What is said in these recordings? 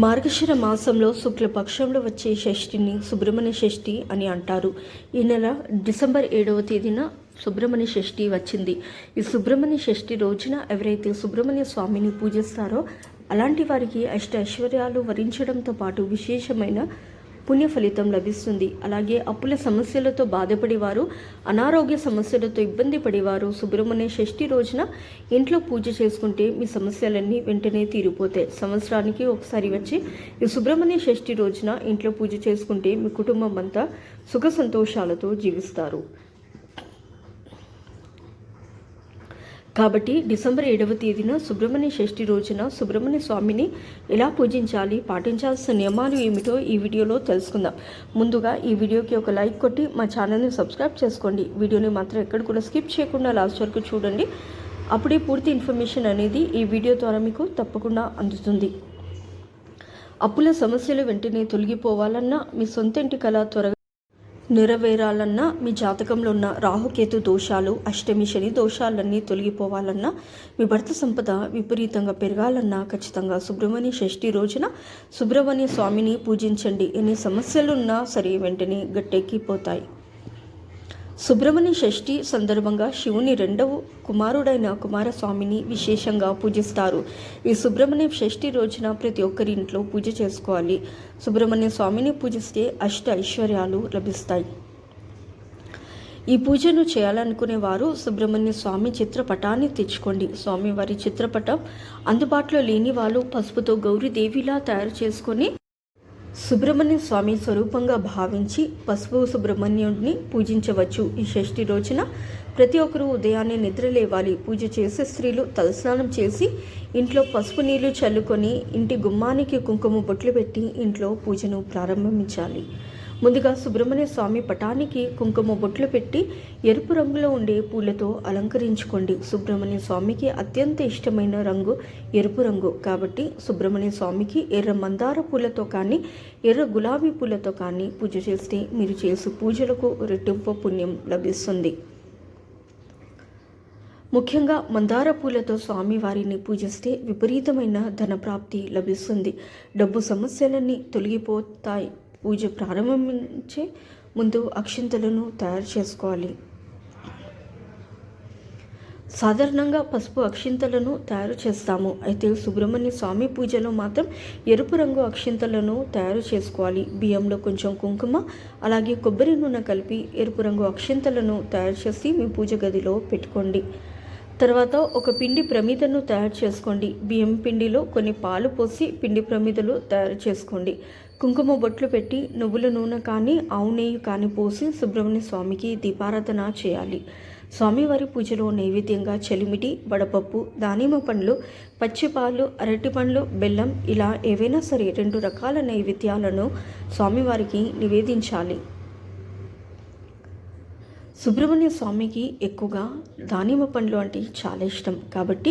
మార్గశిర మాసంలో శుక్లపక్షంలో వచ్చే షష్ఠిని సుబ్రహ్మణ్య షష్ఠి అని అంటారు. ఈ నెల డిసెంబర్ ఏడవ తేదీన సుబ్రహ్మణ్య షష్ఠి వచ్చింది. ఈ సుబ్రహ్మణ్య షష్ఠి రోజున ఎవరైతే సుబ్రహ్మణ్య స్వామిని పూజిస్తారో అలాంటి వారికి అష్ట ఐశ్వర్యాలు వరించడంతో పాటు విశేషమైన పుణ్య ఫలితం లభిస్తుంది. అలాగే అప్పుల సమస్యలతో బాధపడేవారు అనారోగ్య సమస్యలతో ఇబ్బంది పడేవారు సుబ్రహ్మణ్య షష్ఠి రోజున ఇంట్లో పూజ చేసుకుంటే మీ సమస్యలన్నీ వెంటనే తీరిపోతాయి. సంవత్సరానికి ఒకసారి వచ్చి ఈ సుబ్రహ్మణ్య షష్ఠి రోజున ఇంట్లో పూజ చేసుకుంటే మీ కుటుంబం అంతా సుఖ సంతోషాలతో జీవిస్తారు. కాబట్టి డిసెంబర్ ఏడవ తేదీన సుబ్రహ్మణ్య షష్ఠి రోజున సుబ్రహ్మణ్య స్వామిని ఎలా పూజించాలి పాటించాల్సిన నియమాలు ఏమిటో ఈ వీడియోలో తెలుసుకుందాం. ముందుగా ఈ వీడియోకి ఒక లైక్ కొట్టి మా ఛానల్ని సబ్స్క్రైబ్ చేసుకోండి. వీడియోని మాత్రం ఎక్కడ కూడా స్కిప్ చేయకుండా లాస్ట్ వరకు చూడండి. అప్పుడే పూర్తి ఇన్ఫర్మేషన్ అనేది ఈ వీడియో ద్వారా మీకు తప్పకుండా అందుతుంది. అప్పుల సమస్యలు వెంటనే తొలగిపోవాలన్నా మీ సొంత ఇంటి కళ త్వరగా నెరవేరాలన్నా మీ జాతకంలో ఉన్న రాహుకేతు దోషాలు అష్టమి శని దోషాలన్నీ తొలగిపోవాలన్నా మీ భర్త సంపద విపరీతంగా పెరగాలన్నా ఖచ్చితంగా సుబ్రహ్మణ్య షష్ఠి రోజున సుబ్రహ్మణ్య స్వామిని పూజించండి. ఎన్ని సమస్యలున్నా సరే వెంటనే గట్టెక్కిపోతాయి. సుబ్రహ్మణ్య షష్ఠి సందర్భంగా శివుని రెండవ కుమారుడైన కుమారస్వామిని విశేషంగా పూజిస్తారు. ఈ సుబ్రహ్మణ్య షష్ఠి రోజున ప్రతి ఒక్కరి ఇంట్లో పూజ చేసుకోవాలి. సుబ్రహ్మణ్య స్వామిని పూజిస్తే అష్ట ఐశ్వర్యాలు లభిస్తాయి. ఈ పూజను చేయాలనుకునే వారు సుబ్రహ్మణ్య స్వామి చిత్రపటాన్ని తెచ్చుకోండి. స్వామివారి చిత్రపటం అందుబాటులో లేని వాళ్ళు పసుపుతో గౌరీదేవిలా తయారు చేసుకొని సుబ్రహ్మణ్య స్వామి స్వరూపంగా భావించి పసుపు సుబ్రహ్మణ్యుడిని పూజించవచ్చు. ఈ షష్ఠి రోజున ప్రతి ఒక్కరూ ఉదయాన్నే నిద్ర లేవాలి. పూజ చేసే స్త్రీలు తలస్నానం చేసి ఇంట్లో పసుపు నీళ్ళు చల్లుకొని ఇంటి గుమ్మానికి కుంకుమ బొట్లు పెట్టి ఇంట్లో పూజను ప్రారంభించాలి. ముందుగా సుబ్రహ్మణ్య స్వామి పటానికి కుంకుమ బొట్లు పెట్టి ఎరుపు రంగులో ఉండే పూలతో అలంకరించుకోండి. సుబ్రహ్మణ్య స్వామికి అత్యంత ఇష్టమైన రంగు ఎరుపు రంగు. కాబట్టి సుబ్రహ్మణ్య స్వామికి ఎర్ర మందార పూలతో కానీ ఎర్ర గులాబీ పూలతో కానీ పూజ చేస్తే మీరు చేసే పూజలకు రెట్టింపు పుణ్యం లభిస్తుంది. ముఖ్యంగా మందార పూలతో స్వామివారిని పూజిస్తే విపరీతమైన ధనప్రాప్తి లభిస్తుంది. డబ్బు సమస్యలన్నీ తొలగిపోతాయి. పూజ ప్రారంభించే ముందు అక్షింతలను తయారు చేసుకోవాలి. సాధారణంగా పసుపు అక్షింతలను తయారు చేస్తాము. అయితే సుబ్రహ్మణ్య స్వామి పూజలో మాత్రం ఎరుపు రంగు అక్షింతలను తయారు చేసుకోవాలి. బియ్యంలో కొంచెం కుంకుమ అలాగే కొబ్బరి నూనె కలిపి ఎరుపు రంగు అక్షింతలను తయారు చేసి మీ పూజ గదిలో పెట్టుకోండి. తర్వాత ఒక పిండి ప్రమిదను తయారు చేసుకోండి. బియ్యం పిండిలో కొన్ని పాలు పోసి పిండి ప్రమిదలు తయారు చేసుకోండి. కుంకుమ బొట్లు పెట్టి నువ్వుల నూనె కానీ ఆవు నెయ్యి కానీ పోసి సుబ్రహ్మణ్య స్వామికి దీపారాధన చేయాలి. స్వామివారి పూజలో నైవేద్యంగా చలిమిటి వడపప్పు దానిమ్మ పండ్లు పచ్చిపాలు అరటి పండ్లు బెల్లం ఇలా ఏవైనా సరే రెండు రకాల నైవేద్యాలను స్వామివారికి నివేదించాలి. సుబ్రహ్మణ్య స్వామికి ఎక్కువగా దానిమ్మ పండ్లు అంటే చాలా ఇష్టం. కాబట్టి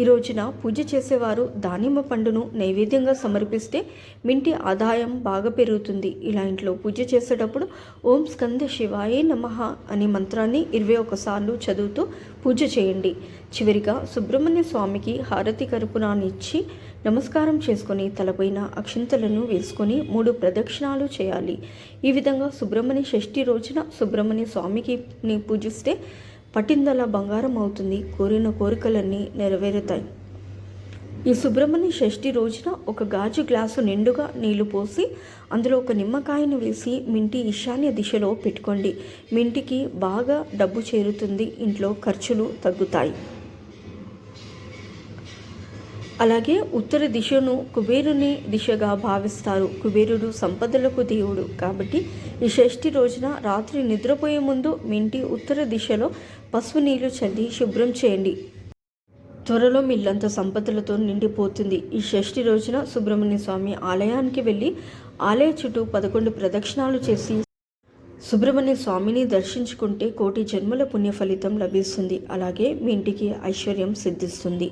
ఈ రోజున పూజ చేసేవారు దానిమ్మ పండును నైవేద్యంగా సమర్పిస్తే మింటి ఆదాయం బాగా పెరుగుతుంది. ఇలా ఇంట్లో పూజ చేసేటప్పుడు ఓం స్కంద శివాయే నమ అనే మంత్రాన్ని ఇరవై ఒకసార్లు చదువుతూ పూజ చేయండి. చివరిగా సుబ్రహ్మణ్య స్వామికి హారతి కర్పూరాన్ని ఇచ్చి నమస్కారం చేసుకొని తలపైన అక్షింతలను వేసుకొని మూడు ప్రదక్షిణాలు చేయాలి. ఈ విధంగా సుబ్రహ్మణ్య షష్ఠి రోజున సుబ్రహ్మణ్య స్వామికి పూజిస్తే పట్టిందల బంగారం అవుతుంది. కోరిన కోరికలన్నీ నెరవేరుతాయి. ఈ సుబ్రహ్మణ్య షష్ఠి రోజున ఒక గాజు గ్లాసు నిండుగా నీళ్ళు పోసి అందులో ఒక నిమ్మకాయను వేసి మింటి ఈశాన్య దిశలో పెట్టుకోండి. మింటికి బాగా డబ్బు చేరుతుంది. ఇంట్లో ఖర్చులు తగ్గుతాయి. అలాగే ఉత్తర దిశను కుబేరుని దిశగా భావిస్తారు. కుబేరుడు సంపదలకు దేవుడు కాబట్టి ఈ షష్ఠి రోజున రాత్రి నిద్రపోయే ముందు మీ ఇంటి ఉత్తర దిశలో పసుపు నీళ్ళు చల్లి శుభ్రం చేయండి. త్వరలో మిల్లంత సంపదలతో నిండిపోతుంది. ఈ షష్ఠి రోజున సుబ్రహ్మణ్య స్వామి ఆలయానికి వెళ్ళి ఆలయ చుట్టూ పదకొండు ప్రదక్షిణాలు చేసి సుబ్రహ్మణ్య స్వామిని దర్శించుకుంటే కోటి జన్మల పుణ్య ఫలితం లభిస్తుంది. అలాగే మీ ఇంటికి ఐశ్వర్యం సిద్ధిస్తుంది.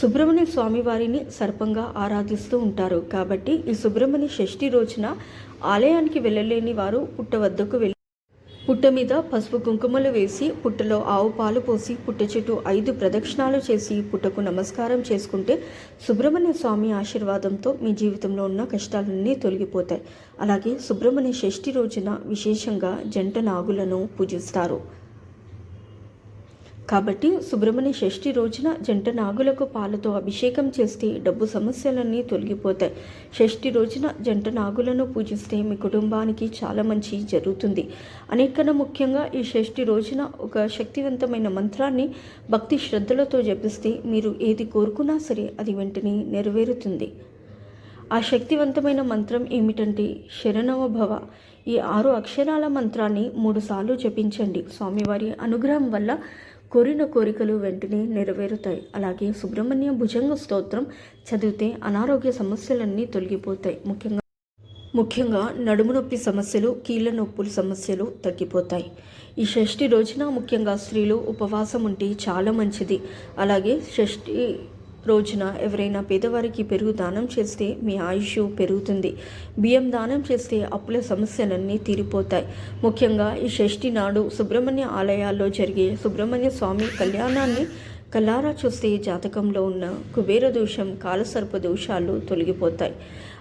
సుబ్రహ్మణ్య స్వామి వారిని సర్పంగా ఆరాధిస్తూ ఉంటారు. కాబట్టి ఈ సుబ్రహ్మణ్య షష్ఠి రోజున ఆలయానికి వెళ్ళలేని వారు పుట్ట వద్దకు వెళ్ళి పుట్ట మీద పసుపు కుంకుమలు వేసి పుట్టలో ఆవు పాలు పోసి పుట్ట చుట్టూ ఐదు ప్రదక్షిణాలు చేసి పుట్టకు నమస్కారం చేసుకుంటే సుబ్రహ్మణ్య స్వామి ఆశీర్వాదంతో మీ జీవితంలో ఉన్న కష్టాలన్నీ తొలగిపోతాయి. అలాగే సుబ్రహ్మణ్య షష్ఠి రోజున విశేషంగా జంట నాగులను పూజిస్తారు. కాబట్టి సుబ్రహ్మణ్య షష్ఠి రోజున జంట నాగులకు పాలతో అభిషేకం చేస్తే డబ్బు సమస్యలన్నీ తొలగిపోతాయి. షష్ఠి రోజున జంట నాగులను పూజిస్తే మీ కుటుంబానికి చాలా మంచి జరుగుతుంది. అనేకన్నా ముఖ్యంగా ఈ షష్ఠి రోజున ఒక శక్తివంతమైన మంత్రాన్ని భక్తి శ్రద్ధలతో జపిస్తే మీరు ఏది కోరుకున్నా సరే అది వెంటనే నెరవేరుతుంది. ఆ శక్తివంతమైన మంత్రం ఏమిటంటే శరణవ భవ ఈ ఆరు అక్షరాల మంత్రాన్ని మూడుసార్లు జపించండి. స్వామివారి అనుగ్రహం వల్ల కోరిన కోరికలు వెంటనే నెరవేరుతాయి. అలాగే సుబ్రహ్మణ్య భుజంగ స్తోత్రం చదివితే అనారోగ్య సమస్యలన్నీ తొలగిపోతాయి. ముఖ్యంగా ముఖ్యంగా నడుము నొప్పి సమస్యలు కీళ్ళ నొప్పుల సమస్యలు తగ్గిపోతాయి. ఈ షష్ఠి రోజున ముఖ్యంగా స్త్రీలు ఉపవాసం ఉంటే చాలా మంచిది. అలాగే షష్ఠి రోజున ఎవరైనా పేదవారికి పెరుగు దానం చేస్తే మీ ఆయుష్ పెరుగుతుంది. బియ్యం దానం చేస్తే అప్పుల సమస్యలన్నీ తీరిపోతాయి. ముఖ్యంగా ఈ షష్ఠి నాడు సుబ్రహ్మణ్య ఆలయాల్లో జరిగే సుబ్రహ్మణ్య స్వామి కళ్యాణాన్ని కల్లారా చూస్తే జాతకంలో ఉన్న కుబేర దోషం కాలసర్ప దోషాలు తొలగిపోతాయి.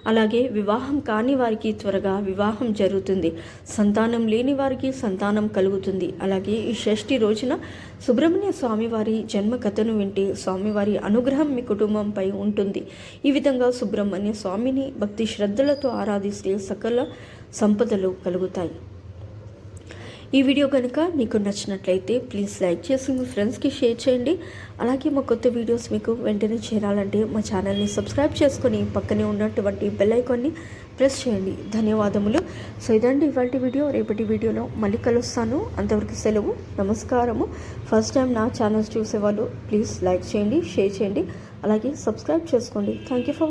అలాగే వివాహం కాని వారికి త్వరగా వివాహం జరుగుతుంది. సంతానం లేని వారికి సంతానం కలుగుతుంది. అలాగే ఈ షష్ఠి రోజున సుబ్రహ్మణ్య స్వామివారి జన్మ కథను వింటే స్వామివారి అనుగ్రహం మీ కుటుంబంపై ఉంటుంది. ఈ విధంగా సుబ్రహ్మణ్య స్వామిని భక్తి శ్రద్ధలతో ఆరాధిస్తే సకల సంపదలు కలుగుతాయి. ఈ వీడియో కనుక మీకు నచ్చినట్లయితే ప్లీజ్ లైక్ చేసి మీ ఫ్రెండ్స్కి షేర్ చేయండి. అలాగే మా కొత్త వీడియోస్ మీకు వెంటనే చేరాలంటే మా ఛానల్ని సబ్స్క్రైబ్ చేసుకొని పక్కనే ఉన్నటువంటి బెల్ ఐకాన్ని ప్రెస్ చేయండి. ధన్యవాదములు. సో ఇదండి ఇవాళ వీడియో. రేపటి వీడియోలో మళ్ళీ కలుస్తాను. అంతవరకు సెలవు. నమస్కారము. ఫస్ట్ టైం నా ఛానల్స్ చూసేవాళ్ళు ప్లీజ్ లైక్ చేయండి షేర్ చేయండి. అలాగే సబ్స్క్రైబ్ చేసుకోండి. Thank you for